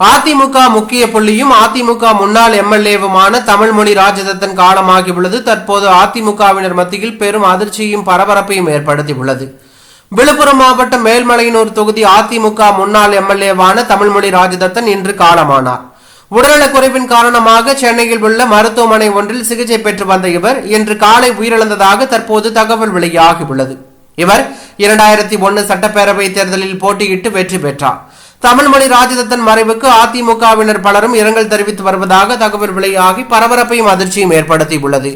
அதிமுக முக்கிய புள்ளியும் அதிமுக முன்னாள் எம்எல்ஏவுமான தமிழ்மொழி ராஜதத்தன் காலமாகியுள்ளது தற்போது அதிமுகவினர் மத்தியில் பெரும் அதிர்ச்சியும் பரபரப்பையும் ஏற்படுத்தியுள்ளது. விழுப்புரம் மாவட்டம் மேல்மலையனூர் தொகுதி அதிமுக முன்னாள் எம்எல்ஏவான தமிழ்மொழி ராஜதத்தன் இன்று காலமானார். உடல்நலக் குறைவின் காரணமாக சென்னையில் உள்ள மருத்துவமனை ஒன்றில் சிகிச்சை பெற்று வந்த இவர் இன்று காலை உயிரிழந்ததாக தற்போது தகவல் வெளியாகியுள்ளது இவர் இரண்டாயிரத்தி ஒன்னு சட்டப்பேரவை தேர்தலில் போட்டியிட்டு வெற்றி பெற்றார். தமிழ்மொழி ராஜதத்தன் மறைவுக்கு அதிமுகவினர் பலரும் இரங்கல் தெரிவித்து வருவதாக தகவல் வெளியாகி பரபரப்பையும் அதிர்ச்சியும் ஏற்படுத்தியுள்ளது.